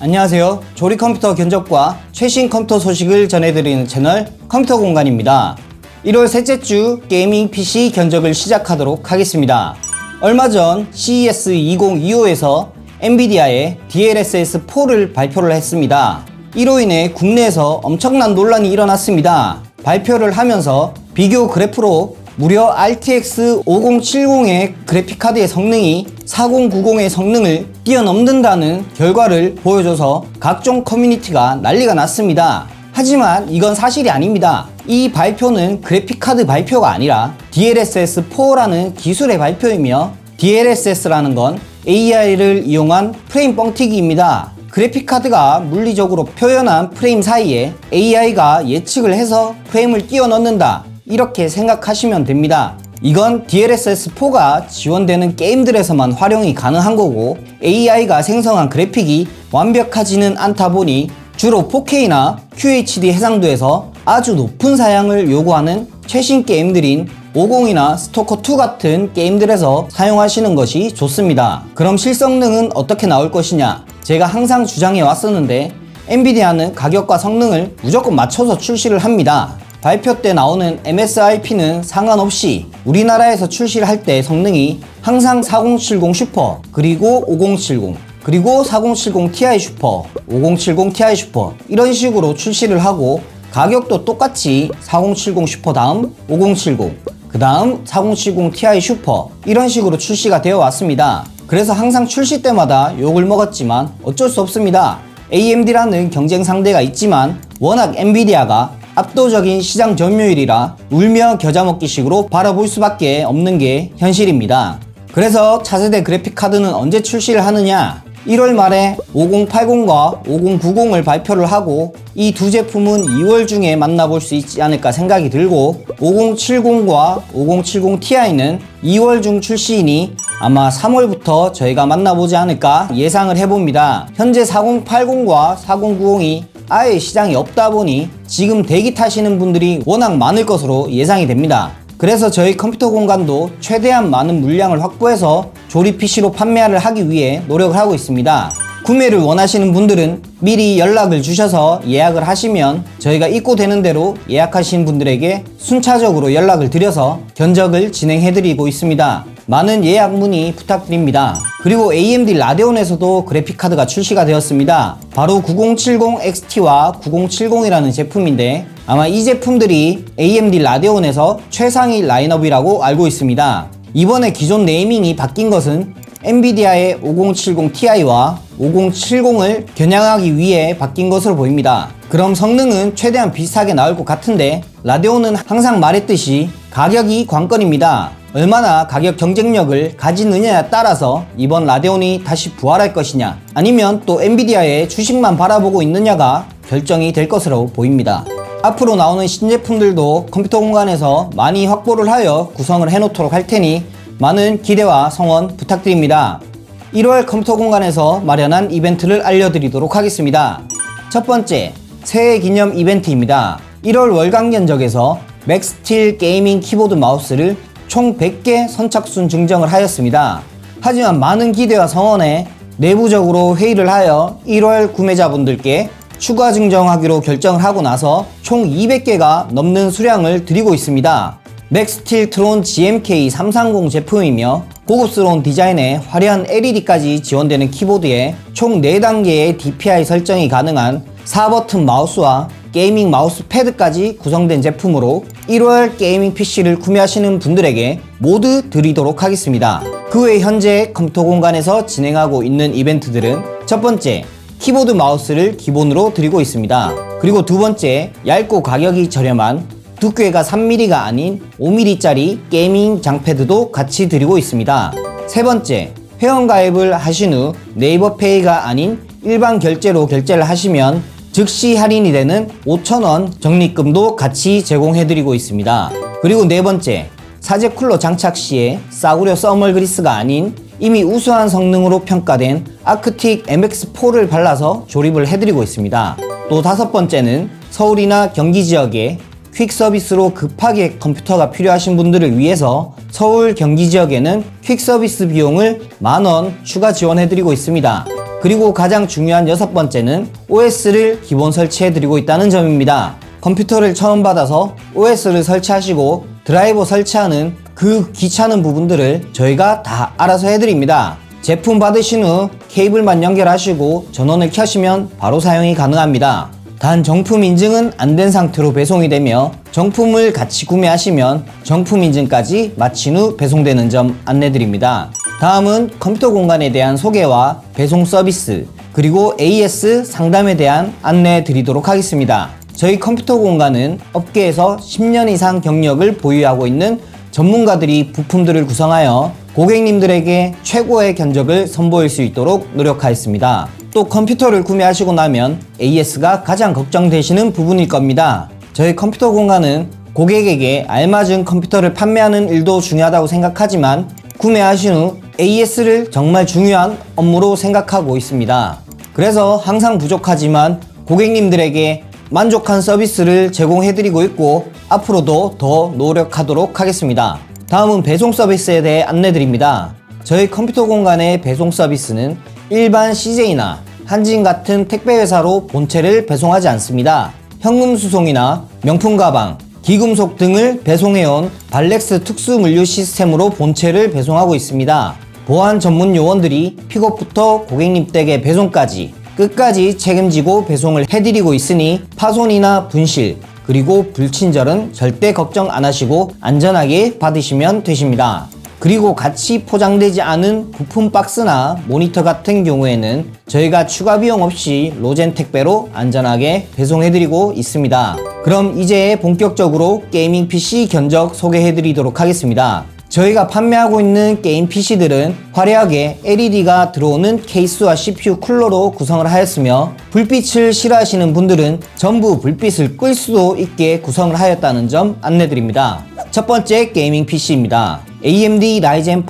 안녕하세요. 조리 컴퓨터 견적과 최신 컴퓨터 소식을 전해드리는 채널 컴퓨터 공간입니다. 1월 셋째 주 게이밍 PC 견적을 시작하도록 하겠습니다. 얼마 전 CES 2025에서 엔비디아의 DLSS 4를 발표를 했습니다. 이로 인해 국내에서 엄청난 논란이 일어났습니다. 발표를 하면서 비교 그래프로 무려 RTX 5070의 그래픽카드의 성능이 4090의 성능을 뛰어넘는다는 결과를 보여줘서 각종 커뮤니티가 난리가 났습니다. 하지만 이건 사실이 아닙니다. 이 발표는 그래픽카드 발표가 아니라 DLSS4라는 기술의 발표이며 DLSS라는 건 AI를 이용한 프레임 뻥튀기입니다. 그래픽카드가 물리적으로 표현한 프레임 사이에 AI가 예측을 해서 프레임을 끼워 넣는다. 이렇게 생각하시면 됩니다. 이건 DLSS4가 지원되는 게임들에서만 활용이 가능한 거고 AI가 생성한 그래픽이 완벽하지는 않다 보니 주로 4K나 QHD 해상도에서 아주 높은 사양을 요구하는 최신 게임들인 50이나 스토커2 같은 게임들에서 사용하시는 것이 좋습니다. 그럼 실성능은 어떻게 나올 것이냐? 제가 항상 주장해 왔었는데 엔비디아는 가격과 성능을 무조건 맞춰서 출시를 합니다. 발표 때 나오는 MSRP는 상관없이 우리나라에서 출시를 할 때 성능이 항상 4070 슈퍼 그리고 5070 그리고 4070 Ti 슈퍼 5070 Ti 슈퍼 이런 식으로 출시를 하고 가격도 똑같이 4070 슈퍼 다음 5070 그 다음 4070 Ti 슈퍼 이런 식으로 출시가 되어 왔습니다. 그래서 항상 출시 때마다 욕을 먹었지만 어쩔 수 없습니다. AMD라는 경쟁 상대가 있지만 워낙 엔비디아가 압도적인 시장 점유율이라 울며 겨자 먹기식으로 바라볼 수밖에 없는 게 현실입니다. 그래서 차세대 그래픽 카드는 언제 출시를 하느냐? 1월 말에 5080과 5090을 발표를 하고 이 두 제품은 2월 중에 만나볼 수 있지 않을까 생각이 들고 5070과 5070 Ti는 2월 중 출시이니 아마 3월부터 저희가 만나보지 않을까 예상을 해봅니다. 현재 4080과 4090이 아예 시장이 없다 보니 지금 대기 타시는 분들이 워낙 많을 것으로 예상이 됩니다. 그래서 저희 컴퓨터 공간도 최대한 많은 물량을 확보해서 조립 PC로 판매를 하기 위해 노력을 하고 있습니다. 구매를 원하시는 분들은 미리 연락을 주셔서 예약을 하시면 저희가 입고 되는 대로 예약하신 분들에게 순차적으로 연락을 드려서 견적을 진행해 드리고 있습니다. 많은 예약 문의 부탁드립니다. 그리고 AMD 라데온에서도 그래픽카드가 출시가 되었습니다. 바로 9070 XT와 9070이라는 제품인데 아마 이 제품들이 AMD 라데온에서 최상위 라인업이라고 알고 있습니다. 이번에 기존 네이밍이 바뀐 것은 엔비디아의 5070 Ti와 5070을 겨냥하기 위해 바뀐 것으로 보입니다. 그럼 성능은 최대한 비슷하게 나올 것 같은데 라데온은 항상 말했듯이 가격이 관건입니다. 얼마나 가격 경쟁력을 가지느냐에 따라서 이번 라데온이 다시 부활할 것이냐 아니면 또 엔비디아의 주식만 바라보고 있느냐가 결정이 될 것으로 보입니다. 앞으로 나오는 신제품들도 컴퓨터 공간에서 많이 확보를 하여 구성을 해놓도록 할 테니 많은 기대와 성원 부탁드립니다. 1월 컴퓨터 공간에서 마련한 이벤트를 알려드리도록 하겠습니다. 첫 번째, 새해 기념 이벤트입니다. 1월 월간 견적에서 맥스틸 게이밍 키보드 마우스를 총 100개 선착순 증정을 하였습니다. 하지만 많은 기대와 성원에 내부적으로 회의를 하여 1월 구매자분들께 추가 증정하기로 결정을 하고 나서 총 200개가 넘는 수량을 드리고 있습니다. 맥스틸 트론 GMK 330 제품이며 고급스러운 디자인에 화려한 LED까지 지원되는 키보드에 총 4단계의 DPI 설정이 가능한 4버튼 마우스와 게이밍 마우스 패드까지 구성된 제품으로 1월 게이밍 PC를 구매하시는 분들에게 모두 드리도록 하겠습니다. 그 외 현재 컴퓨터 공간에서 진행하고 있는 이벤트들은 첫 번째, 키보드 마우스를 기본으로 드리고 있습니다. 그리고 두 번째, 얇고 가격이 저렴한 두께가 3mm가 아닌 5mm짜리 게이밍 장패드도 같이 드리고 있습니다. 세 번째, 회원가입을 하신 후 네이버 페이가 아닌 일반 결제로 결제를 하시면 즉시 할인이 되는 5,000원 적립금도 같이 제공해드리고 있습니다. 그리고 네 번째, 사제 쿨러 장착 시에 싸구려 써멀 그리스가 아닌 이미 우수한 성능으로 평가된 아크틱 MX4를 발라서 조립을 해드리고 있습니다. 또 다섯 번째는 서울이나 경기 지역에 퀵 서비스로 급하게 컴퓨터가 필요하신 분들을 위해서 서울 경기 지역에는 퀵 서비스 비용을 만 원 추가 지원해드리고 있습니다. 그리고 가장 중요한 여섯 번째는 OS를 기본 설치해드리고 있다는 점입니다. 컴퓨터를 처음 받아서 OS를 설치하시고 드라이버 설치하는 그 귀찮은 부분들을 저희가 다 알아서 해드립니다. 제품 받으신 후 케이블만 연결하시고 전원을 켜시면 바로 사용이 가능합니다. 단 정품 인증은 안 된 상태로 배송이 되며 정품을 같이 구매하시면 정품 인증까지 마친 후 배송되는 점 안내드립니다. 다음은 컴퓨터 공간에 대한 소개와 배송 서비스 그리고 AS 상담에 대한 안내 드리도록 하겠습니다. 저희 컴퓨터 공간은 업계에서 10년 이상 경력을 보유하고 있는 전문가들이 부품들을 구성하여 고객님들에게 최고의 견적을 선보일 수 있도록 노력하였습니다. 또 컴퓨터를 구매하시고 나면 AS가 가장 걱정되시는 부분일 겁니다. 저희 컴퓨터 공간은 고객에게 알맞은 컴퓨터를 판매하는 일도 중요하다고 생각하지만 구매하신 후 AS를 정말 중요한 업무로 생각하고 있습니다. 그래서 항상 부족하지만 고객님들에게 만족한 서비스를 제공해드리고 있고 앞으로도 더 노력하도록 하겠습니다. 다음은 배송 서비스에 대해 안내드립니다. 저희 컴퓨터 공간의 배송 서비스는 일반 CJ나 한진 같은 택배 회사로 본체를 배송하지 않습니다. 현금 수송이나 명품 가방, 기금속 등을 배송해온 발렉스 특수 물류 시스템으로 본체를 배송하고 있습니다. 보안 전문 요원들이 픽업부터 고객님 댁의 배송까지 끝까지 책임지고 배송을 해드리고 있으니 파손이나 분실 그리고 불친절은 절대 걱정 안 하시고 안전하게 받으시면 되십니다. 그리고 같이 포장되지 않은 부품 박스나 모니터 같은 경우에는 저희가 추가 비용 없이 로젠 택배로 안전하게 배송해드리고 있습니다. 그럼 이제 본격적으로 게이밍 PC 견적 소개해드리도록 하겠습니다. 저희가 판매하고 있는 게임 PC들은 화려하게 LED가 들어오는 케이스와 CPU 쿨러로 구성을 하였으며 불빛을 싫어하시는 분들은 전부 불빛을 끌 수도 있게 구성을 하였다는 점 안내드립니다. 첫 번째 게이밍 PC입니다. AMD Ryzen 5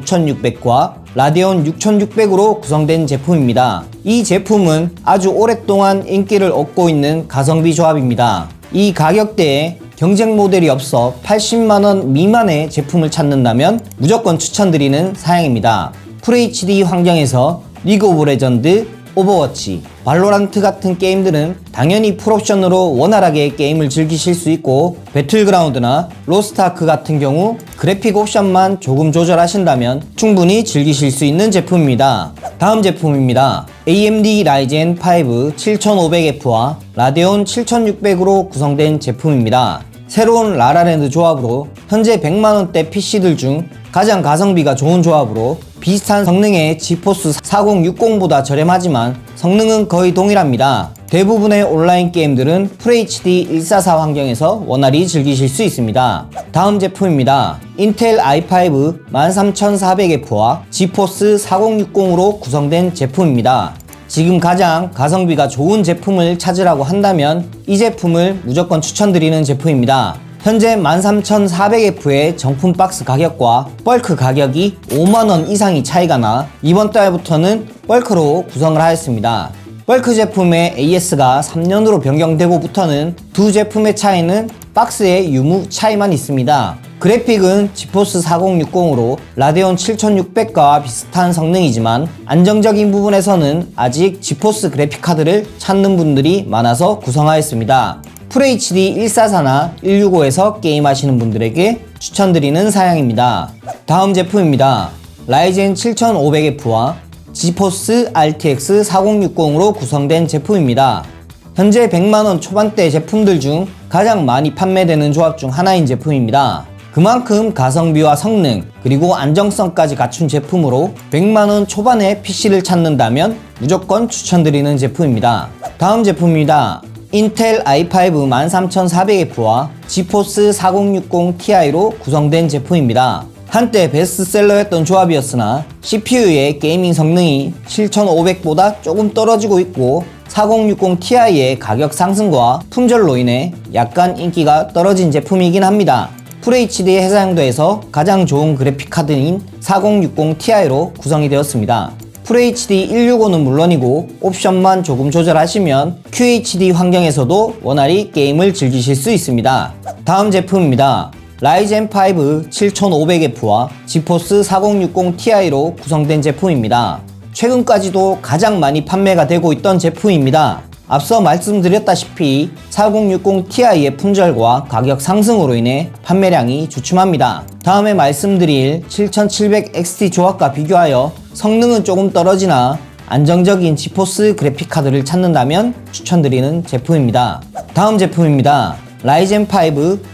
5600과 라데온 6600으로 구성된 제품입니다. 이 제품은 아주 오랫동안 인기를 얻고 있는 가성비 조합입니다. 이 가격대에 경쟁 모델이 없어 80만원 미만의 제품을 찾는다면 무조건 추천드리는 사양입니다. FHD 환경에서 리그 오브 레전드, 오버워치, 발로란트 같은 게임들은 당연히 풀옵션으로 원활하게 게임을 즐기실 수 있고 배틀그라운드나 로스트아크 같은 경우 그래픽 옵션만 조금 조절하신다면 충분히 즐기실 수 있는 제품입니다. 다음 제품입니다. AMD Ryzen 5 7500F와 라데온 7600으로 구성된 제품입니다. 새로운 라라랜드 조합으로 현재 100만원대 PC들 중 가장 가성비가 좋은 조합으로 비슷한 성능의 지포스 4060보다 저렴하지만 성능은 거의 동일합니다. 대부분의 온라인 게임들은 FHD 144 환경에서 원활히 즐기실 수 있습니다. 다음 제품입니다. 인텔 i5 13400F와 지포스 4060으로 구성된 제품입니다. 지금 가장 가성비가 좋은 제품을 찾으라고 한다면 이 제품을 무조건 추천드리는 제품입니다. 현재 13400F의 정품 박스 가격과 벌크 가격이 5만원 이상이 차이가 나 이번 달부터는 벌크로 구성을 하였습니다. 벌크 제품의 AS가 3년으로 변경되고부터는 두 제품의 차이는 박스의 유무 차이만 있습니다. 그래픽은 지포스 4060으로 라데온 7600과 비슷한 성능이지만 안정적인 부분에서는 아직 지포스 그래픽 카드를 찾는 분들이 많아서 구성하였습니다. FHD 144나 165에서 게임하시는 분들에게 추천드리는 사양입니다. 다음 제품입니다. 라이젠 7500F와 지포스 RTX 4060으로 구성된 제품입니다. 현재 100만원 초반대 제품들 중 가장 많이 판매되는 조합 중 하나인 제품입니다. 그만큼 가성비와 성능 그리고 안정성까지 갖춘 제품으로 100만원 초반의 PC를 찾는다면 무조건 추천드리는 제품입니다. 다음 제품입니다. 인텔 i5 13400F와 지포스 4060 Ti로 구성된 제품입니다. 한때 베스트셀러였던 조합이었으나 CPU의 게이밍 성능이 7500보다 조금 떨어지고 있고 4060 Ti의 가격 상승과 품절로 인해 약간 인기가 떨어진 제품이긴 합니다. FHD 해상도에서 가장 좋은 그래픽 카드인 4060 Ti로 구성이 되었습니다. FHD 165는 물론이고 옵션만 조금 조절하시면 QHD 환경에서도 원활히 게임을 즐기실 수 있습니다. 다음 제품입니다. 라이젠 5 7500F와 지포스 4060 Ti로 구성된 제품입니다. 최근까지도 가장 많이 판매가 되고 있던 제품입니다. 앞서 말씀드렸다시피 4060 Ti의 품절과 가격 상승으로 인해 판매량이 주춤합니다. 다음에 말씀드릴 7700 XT 조합과 비교하여 성능은 조금 떨어지나 안정적인 지포스 그래픽카드를 찾는다면 추천드리는 제품입니다. 다음 제품입니다. 라이젠 5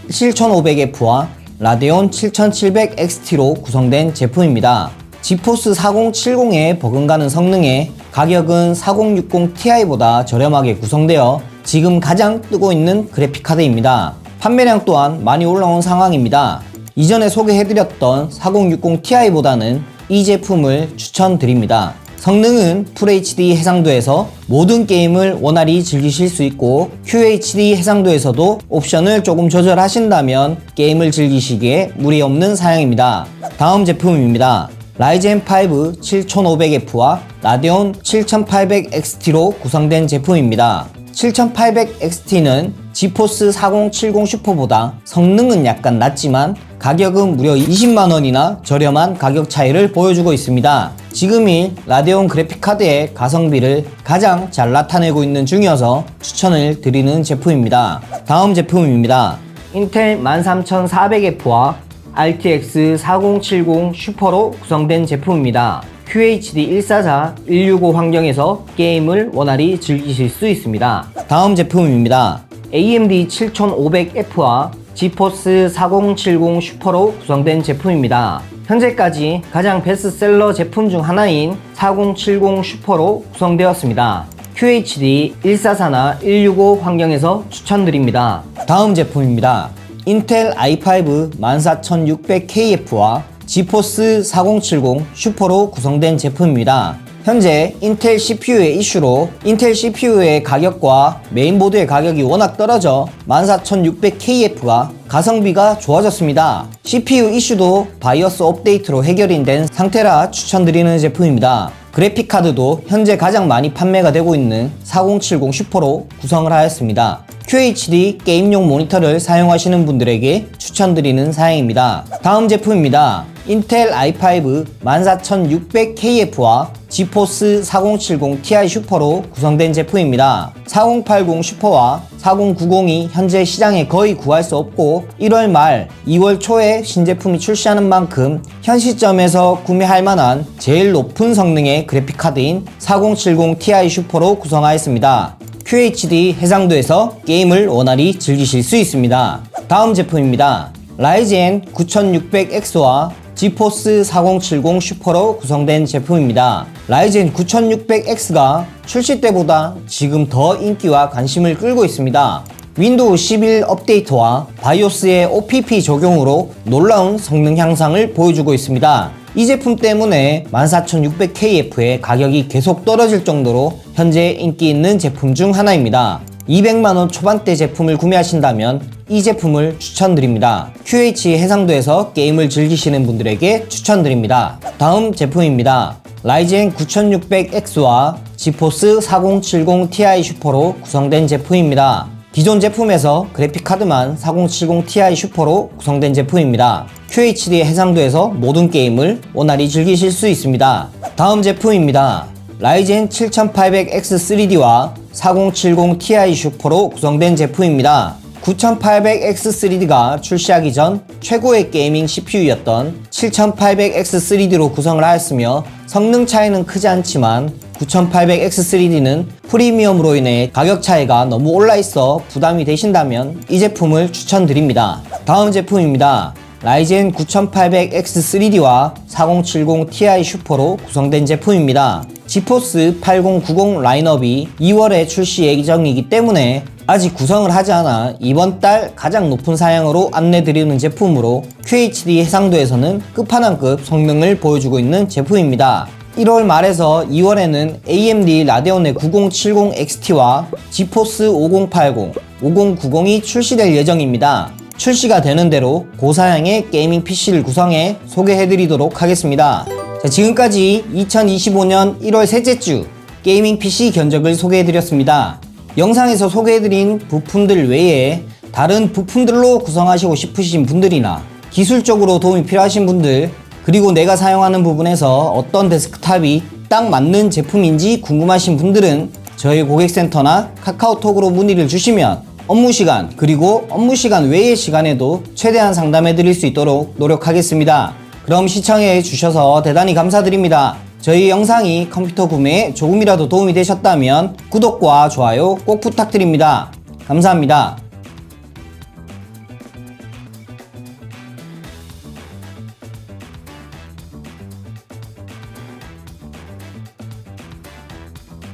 7500F와 라데온 7700XT로 구성된 제품입니다. 지포스 4070의 버금가는 성능에 가격은 4060 Ti보다 저렴하게 구성되어 지금 가장 뜨고 있는 그래픽카드입니다. 판매량 또한 많이 올라온 상황입니다. 이전에 소개해드렸던 4060 Ti보다는 이 제품을 추천드립니다. 성능은 FHD 해상도에서 모든 게임을 원활히 즐기실 수 있고 QHD 해상도에서도 옵션을 조금 조절하신다면 게임을 즐기시기에 무리 없는 사양입니다. 다음 제품입니다. 라이젠 5 7500F와 라데온 7800XT로 구성된 제품입니다. 7800XT는 지포스 4070 슈퍼보다 성능은 약간 낮지만 가격은 무려 20만원이나 저렴한 가격 차이를 보여주고 있습니다. 지금이 라데온 그래픽카드의 가성비를 가장 잘 나타내고 있는 중이어서 추천을 드리는 제품입니다. 다음 제품입니다. 인텔 13400F와 RTX 4070 슈퍼로 구성된 제품입니다. QHD 144, 165 환경에서 게임을 원활히 즐기실 수 있습니다. 다음 제품입니다. AMD 7500F와 지포스 4070 슈퍼로 구성된 제품입니다. 현재까지 가장 베스트셀러 제품 중 하나인 4070 슈퍼로 구성되었습니다. QHD 144나 165 환경에서 추천드립니다. 다음 제품입니다. 인텔 i5 14600KF와 지포스 4070 슈퍼로 구성된 제품입니다. 현재 인텔 CPU의 이슈로 인텔 CPU의 가격과 메인보드의 가격이 워낙 떨어져 14600KF가 가성비가 좋아졌습니다. CPU 이슈도 바이오스 업데이트로 해결이 된 상태라 추천드리는 제품입니다. 그래픽카드도 현재 가장 많이 판매가 되고 있는 4070 슈퍼로 구성을 하였습니다. QHD 게임용 모니터를 사용하시는 분들에게 추천드리는 사양입니다. 다음 제품입니다. 인텔 i5 14600KF와 지포스 4070 Ti 슈퍼로 구성된 제품입니다. 4080 슈퍼와 4090이 현재 시장에 거의 구할 수 없고 1월 말 2월 초에 신제품이 출시하는 만큼 현 시점에서 구매할 만한 제일 높은 성능의 그래픽카드인 4070 Ti 슈퍼로 구성하였습니다. QHD 해상도에서 게임을 원활히 즐기실 수 있습니다. 다음 제품입니다. 라이젠 9600X와 지포스 4070 슈퍼로 구성된 제품입니다. 라이젠 9600X가 출시 때보다 지금 더 인기와 관심을 끌고 있습니다. 윈도우 11 업데이트와 바이오스의 OPP 적용으로 놀라운 성능 향상을 보여주고 있습니다. 이 제품 때문에 14600KF의 가격이 계속 떨어질 정도로 현재 인기 있는 제품 중 하나입니다. 200만원 초반대 제품을 구매하신다면 이 제품을 추천드립니다. QH 해상도에서 게임을 즐기시는 분들에게 추천드립니다. 다음 제품입니다. 라이젠 9600X와 지포스 4070 Ti 슈퍼로 구성된 제품입니다. 기존 제품에서 그래픽카드만 4070 Ti 슈퍼로 구성된 제품입니다. QHD 해상도에서 모든 게임을 원활히 즐기실 수 있습니다. 다음 제품입니다. 라이젠 7800X3D와 4070 Ti 슈퍼로 구성된 제품입니다. 9800X3D가 출시하기 전 최고의 게이밍 CPU였던 7800X3D로 구성을 하였으며 성능 차이는 크지 않지만 9800X3D는 프리미엄으로 인해 가격 차이가 너무 올라 있어 부담이 되신다면 이 제품을 추천드립니다. 다음 제품입니다. 라이젠 9800X3D와 4070 Ti 슈퍼로 구성된 제품입니다. 지포스 8090 라인업이 2월에 출시 예정이기 때문에 아직 구성을 하지 않아 이번 달 가장 높은 사양으로 안내드리는 제품으로 QHD 해상도에서는 끝판왕급 성능을 보여주고 있는 제품입니다. 1월 말에서 2월에는 AMD 라데온의 9070XT와 지포스 5080, 5090이 출시될 예정입니다. 출시가 되는 대로 고사양의 게이밍 PC를 구성해 소개해드리도록 하겠습니다. 자, 지금까지 2025년 1월 셋째 주 게이밍 PC 견적을 소개해드렸습니다. 영상에서 소개해드린 부품들 외에 다른 부품들로 구성하시고 싶으신 분들이나 기술적으로 도움이 필요하신 분들 그리고 내가 사용하는 부분에서 어떤 데스크탑이 딱 맞는 제품인지 궁금하신 분들은 저희 고객센터나 카카오톡으로 문의를 주시면 업무 시간 그리고 업무 시간 외의 시간에도 최대한 상담해 드릴 수 있도록 노력하겠습니다. 그럼 시청해 주셔서 대단히 감사드립니다. 저희 영상이 컴퓨터 구매에 조금이라도 도움이 되셨다면 구독과 좋아요 꼭 부탁드립니다. 감사합니다.